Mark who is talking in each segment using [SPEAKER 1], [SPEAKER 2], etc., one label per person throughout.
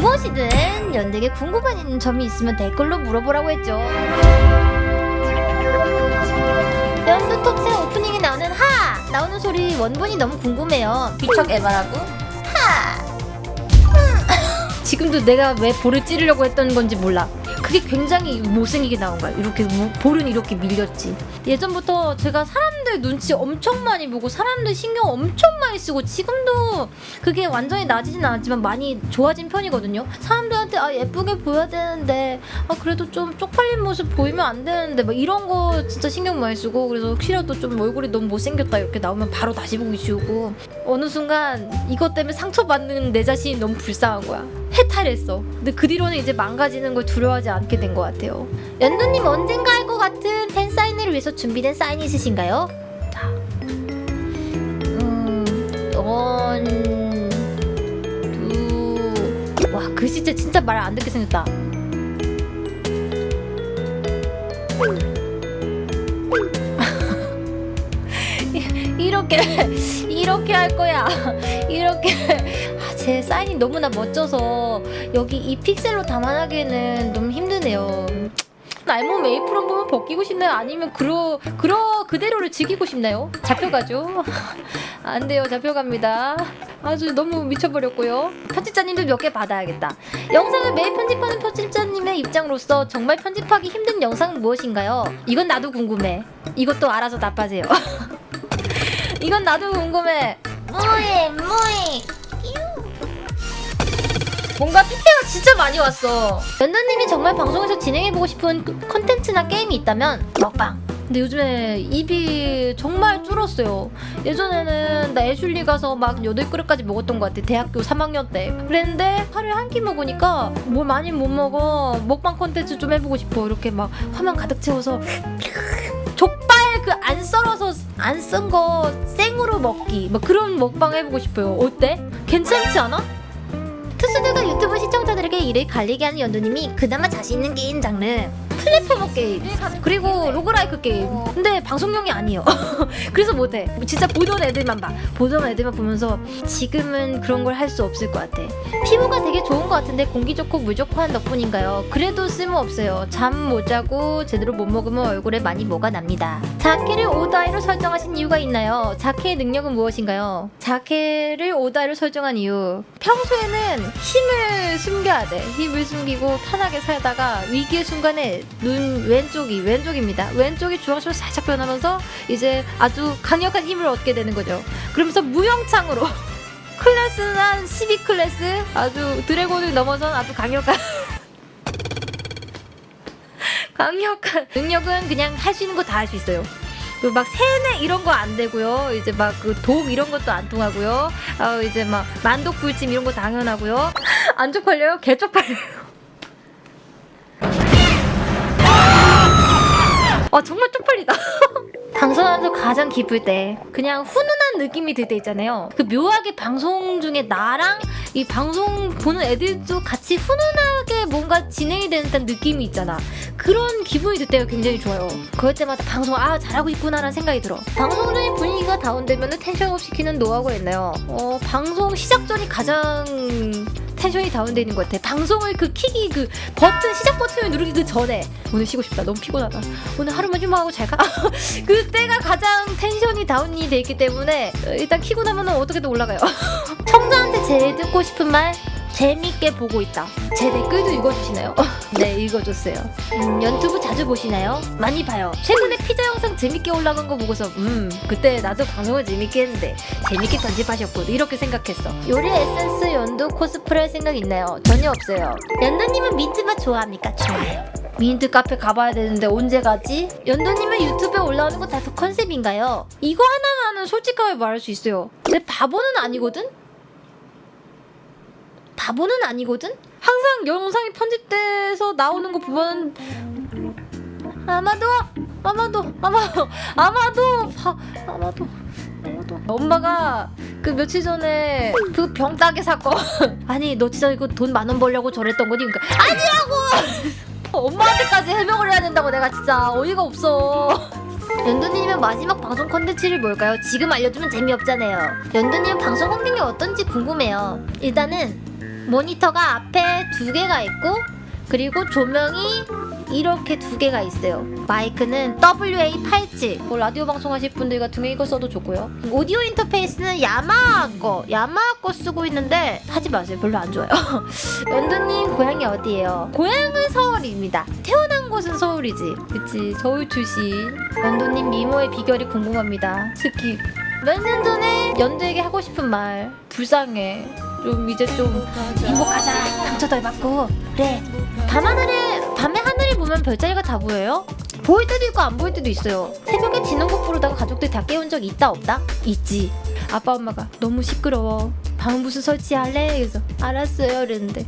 [SPEAKER 1] 무엇이든 연대에게 궁금한 점이 있으면 댓글로 물어보라고 했죠. 연두 톱10 오프닝에 나오는 하! 나오는 소리 원본이 너무 궁금해요.
[SPEAKER 2] 비척 에바라고?
[SPEAKER 1] 지금도 내가 왜 볼을 찌르려고 했던 건지 몰라. 그게 굉장히 못생기게 나온 거야. 이렇게 뭐- 볼은 이렇게 밀렸지. 예전부터 제가 사람들 눈치 엄청 많이 보고 사람들 신경 엄청 많이 쓰고 지금도 그게 완전히 나아지진 않았지만 많이 좋아진 편이거든요. 사람들한테 아 예쁘게 보여야 되는데 아 그래도 좀 쪽팔린 모습 보이면 안 되는데 막 이런 거 진짜 신경 많이 쓰고 그래서 혹시라도 좀 얼굴이 너무 못생겼다 이렇게 나오면 바로 다시 보기 지우고 어느 순간 이것 때문에 상처받는 내 자신이 너무 불쌍한 거야. 해탈했어. 근데 그 뒤로는 이제 망가지는 걸 두려워하지 않게 된 것 같아요. 연두님 언젠가 할 것 같은 팬 사인회를 위해서 준비된 사인이 있으신가요? 자, 음, 원, 두, 와 글씨체 진짜 말 안 듣게 생겼다. 이렇게 이렇게 할 거야. 이렇게 아, 제 사인이 너무나 멋져서 여기 이 픽셀로 담아나기에는 너무 힘드네요. 알몸 메이플 한번 벗기고 싶나요? 아니면 그러 그러 그대로를 즐기고 싶나요? 잡혀가죠. 안 돼요, 잡혀갑니다. 아주 너무 미쳐버렸고요. 편집자님도 몇 개 받아야겠다. 영상을 매일 편집하는 편집자님의 입장으로서 정말 편집하기 힘든 영상은 무엇인가요? 이건 나도 궁금해. 이것도 알아서 답하세요. 이건 나도 궁금해.
[SPEAKER 2] 뭐해 뭐해
[SPEAKER 1] 뭔가 PP가 진짜 많이 왔어. 연나님이 정말 방송에서 진행해보고 싶은 그 컨텐츠나 게임이 있다면 먹방. 근데 요즘에 입이 정말 줄었어요. 예전에는 나 애슐리 가서 막 여덟 그릇까지 먹었던 것 같아. 대학교 3학년 때. 그랬는데 하루에 한 끼 먹으니까 뭘 많이 못 먹어. 먹방 컨텐츠 좀 해보고 싶어. 이렇게 막 화면 가득 채워서 족발 그 안 썰어서 안 쓴 거 생으로 먹기. 막 그런 먹방 해보고 싶어요. 어때? 괜찮지 않아? 투수들과 유튜브 시청자들에게 이를 갈리게 하는 연두님이 그나마 자신 있는 게임 장르 플랫포머 게임 그리고 로그라이크 게임. 근데 방송용이 아니에요. 그래서 못해. 진짜 보던 애들만 봐. 보던 애들만 보면서 지금은 그런 걸 할 수 없을 것 같아. 피부가 되게 좋은 것 같은데 공기 좋고 물 좋고 한 덕분인가요? 그래도 쓸모없어요. 잠 못 자고 제대로 못 먹으면 얼굴에 많이 뭐가 납니다. 자켓을 오다이로 설정하신 이유가 있나요? 자켓의 능력은 무엇인가요? 자켓을 오다이로 설정한 이유. 평소에는 힘을 숨겨야 돼. 힘을 숨기고 편하게 살다가 위기의 순간에 눈 왼쪽이 왼쪽입니다 왼쪽이 주황색으로 살짝 변하면서 이제 아주 강력한 힘을 얻게 되는 거죠 그러면서 무영창으로 클래스는 한 12클래스 아주 드래곤을 넘어선 아주 강력한 강력한 능력은 그냥 할 수 있는 거 다 할 수 있어요 그리고 막 세뇌 이런 거 안 되고요. 이제 막 그 독 이런 것도 안 통하고요. 아 이제 막 만독 불침 이런 거 당연하고요. 안 쪽 팔려요? 개 쪽 팔려요. 아 정말 쪽팔리다. 방송하면서 가장 기쁠 때 그냥 훈훈한 느낌이 들 때 있잖아요. 그 묘하게 방송 중에 나랑 이 방송 보는 애들도 같이 훈훈하게 뭔가 진행이 되는 듯한 느낌이 있잖아. 그런 기분이 들 때가 굉장히 좋아요. 그럴 때마다 방송 아 잘하고 있구나라는 생각이 들어. 방송 중에 분위기가 다운되면 텐션업 시키는 노하우가 있나요? 어 방송 시작 전이 가장 텐션이 다운되는 것 같아. 방송을 그 키기 그 버튼 시작 버튼을 누르기 그 전에 오늘 쉬고 싶다. 너무 피곤하다. 오늘 하루만 휴무하고 잘 가. 그때가 가장 텐션이 다운이 돼 있기 때문에 어, 일단 키고 나면은 어떻게든 올라가요. 청자한테 제일 듣고 싶은 말 재밌게 보고 있다. 제 댓글도 읽어주시나요? 네, 읽어줬어요. 음, 연투브 자주 보시나요? 많이 봐요. 최근에 피자 영상 재밌게 올라간 거 보고서 음, 그때 나도 방송을 재밌게 했는데 재밌게 편집하셨고 이렇게 생각했어. 요리 에센스 연두 코스프레 할 생각 있나요? 전혀 없어요. 연두님은 민트맛 좋아합니까? 좋아요. 민트 카페 가봐야 되는데 언제 가지? 연두님은 유튜브에 올라오는 거다그 컨셉인가요? 이거 하나만은 솔직하게 말할 수 있어요. 내 바보는 아니거든? 바보는 아니거든? 항상 영상이 편집돼서 나오는 거 보면 아마도 아마도 아마도 아마도 바, 아마도 아마도 엄마가 그 며칠 전에 그 병 따개 사건 아니 너 진짜 이거 돈 만 원 벌려고 저랬던 거니? 그러니까 아니라고 엄마한테까지 해명을 해야 된다고 내가 진짜 어이가 없어 연두님의 마지막 방송 컨텐츠를 뭘까요? 지금 알려주면 재미없잖아요 연두님 방송 환경이 어떤지 궁금해요 일단은 모니터가 앞에 두 개가 있고 그리고 조명이 이렇게 두 개가 있어요. 마이크는 WA87. 뭐 라디오 방송하실 분들 같은 경우 이거 써도 좋고요. 오디오 인터페이스는 야마하 거, 야마하 거 쓰고 있는데 하지 마세요. 별로 안 좋아요. 연두님 고향이 어디예요? 고향은 서울입니다. 태어난 곳은 서울이지. 그치 서울 출신. 연두님 미모의 비결이 궁금합니다. 스킵. 몇 년 전에 연두에게 하고 싶은 말 불쌍해. 좀 이제 좀 행복하자. 상처 덜 받고 그래. 밤하늘에 밤에 하늘을 보면 별자리가 다 보여요? 보일 때도 있고 안 보일 때도 있어요. 새벽에 진홍곡 부르다가 가족들 다 깨운 적 있다 없다? 있지. 아빠 엄마가 너무 시끄러워. 방 무슨 설치할래? 그래서 알았어요. 이랬는데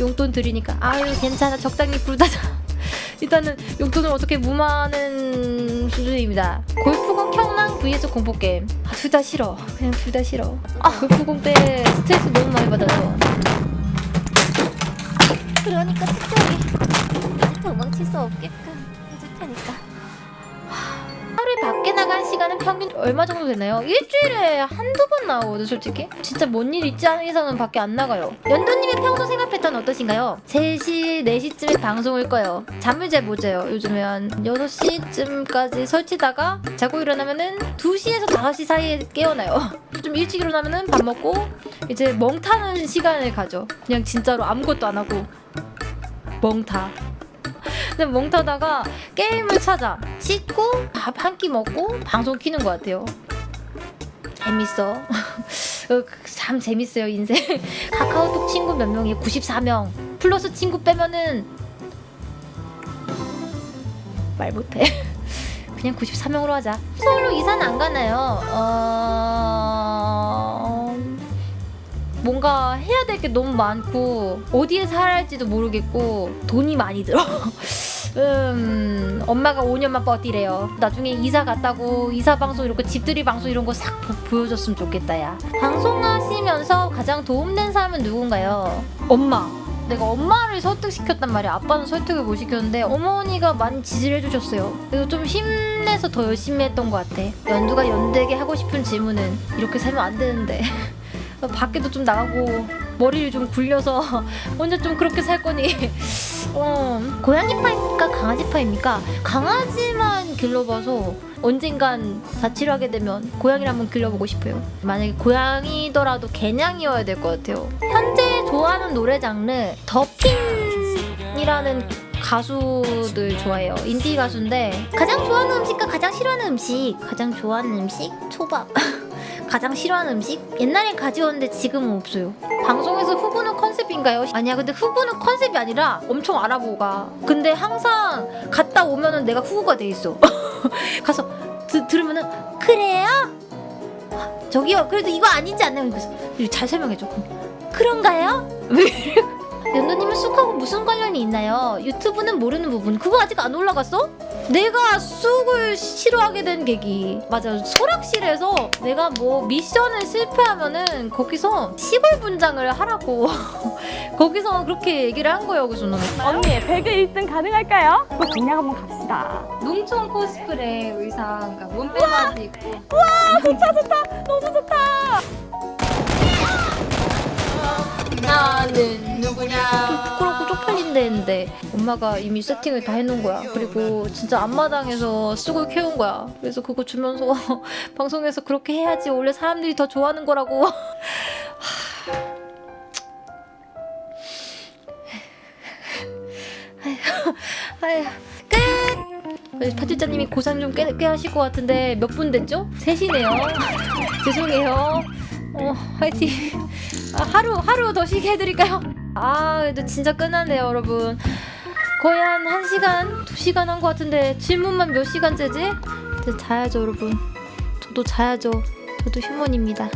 [SPEAKER 1] 용돈 드리니까 아유 괜찮아 적당히 부르다 자. 일단은 용돈을 어떻게 무마하는 수준입니다. 골프공 켜랑 vs 공포 게임. 아, 둘 다 싫어. 그냥 둘 다 싫어. 아, 골프공 때 스트레스 너무
[SPEAKER 2] 그러니까 특별히 이제 도망칠 수 없게끔 해줄 테니까.
[SPEAKER 1] 하루에 밖에 나간 시간은 평균 얼마 정도 되나요? 일주일에 한두 번 나오거든 솔직히. 진짜 뭔 일 있지 않은 이상은 밖에 안 나가요. 연두님의 평소 생활 패턴 어떠신가요? 3시, 4시쯤에 방송을 꺼요. 잠을 잘 못 자요. 요즘에 한 6시쯤까지 설치다가 자고 일어나면은 2시에서 5시 사이에 깨어나요. 좀 일찍 일어나면은 밥 먹고 이제 멍 타는 시간을 가져. 그냥 진짜로 아무것도 안 하고 멍타. 근데 멍 타다가 게임을 찾아. 씻고 밥 한 끼 먹고 방송 키는 것 같아요. 재밌어. 어, 참 재밌어요 인생. 카카오톡 친구 몇 명이에요 94명. 플러스 친구 빼면은 말 못해. 그냥 94명으로 하자. 서울로 이사는 안 가나요? 어... 뭔가 해야 될 게 너무 많고 어디에 살아야 할지도 모르겠고 돈이 많이 들어 음, 엄마가 5년만 버티래요. 나중에 이사 갔다고 이사 방송 이렇게 집들이 방송 이런 거 싹 보여줬으면 좋겠다 야. 방송하시면서 가장 도움된 사람은 누군가요? 엄마. 내가 엄마를 설득시켰단 말이야. 아빠는 설득을 못 시켰는데 어머니가 많이 지지를 해주셨어요. 그래서 좀 힘내서 더 열심히 했던 것 같아. 연두가 연두에게 하고 싶은 질문은 이렇게 살면 안 되는데 밖에도 좀 나가고 머리를 좀 굴려서 혼자 좀 그렇게 살 거니 어, 고양이 파입니까 강아지 파입니까? 강아지만 길러봐서 언젠간 자취를 하게 되면 고양이를 한번 길러보고 싶어요. 만약에 고양이더라도 개냥이어야 될 것 같아요. 현재 좋아하는 노래 장르 더핑이라는 가수들 좋아해요. 인디 가수인데 가장 좋아하는 음식과 가장 싫어하는 음식, 가장 좋아하는 음식 초밥. 가장 싫어하는 음식? 옛날엔 가지웠는데 지금은 없어요. 방송에서 후보는 컨셉인가요? 아니야, 근데 후보는 컨셉이 아니라 엄청 알아보고 가. 근데 항상 갔다 오면은 내가 후보가 돼 있어. 가서 드, 들으면은 그래요? 아, 저기요, 그래도 이거 아니지 않나요? 그래서 잘 설명해줘. 그런가요? 연도님은 쑥하고 무슨 관련이 있나요? 유튜브는 모르는 부분. 그거 아직 안 올라갔어? 내가 쑥을 싫어하게 된 계기. 맞아. 소락실에서 내가 뭐 미션을 실패하면은 거기서 시골 분장을 하라고. 거기서 그렇게 얘기를 한 거예요. 그래서 너무
[SPEAKER 3] 언니 배그 1등 가능할까요? 그럼 그냥 한번 갑시다.
[SPEAKER 1] 농촌 코스프레 의상, 그러니까 몸빼바지 입고.
[SPEAKER 3] 좋다 좋다 너무 좋다.
[SPEAKER 1] 나는 누구냐? 부끄럽고 쪽팔린다는데 엄마가 이미 세팅을 다 해놓은 거야. 그리고 진짜 앞마당에서 쑥을 캐온 거야. 그래서 그거 주면서 방송에서 그렇게 해야지 원래 사람들이 더 좋아하는 거라고. 끝. 파출자님이 고산 좀 꽤, 꽤 하실 것 같은데 몇 분 됐죠? 셋이네요. 죄송해요. 어, 화이팅. 아, 하루 하루 더 쉬게 해드릴까요? 아, 근데 진짜 끝났네요, 여러분. 거의 한 1시간, 2시간 한 것 같은데 질문만 몇 시간째지? 이제 자야죠, 여러분. 저도 자야죠. 저도 휴먼입니다.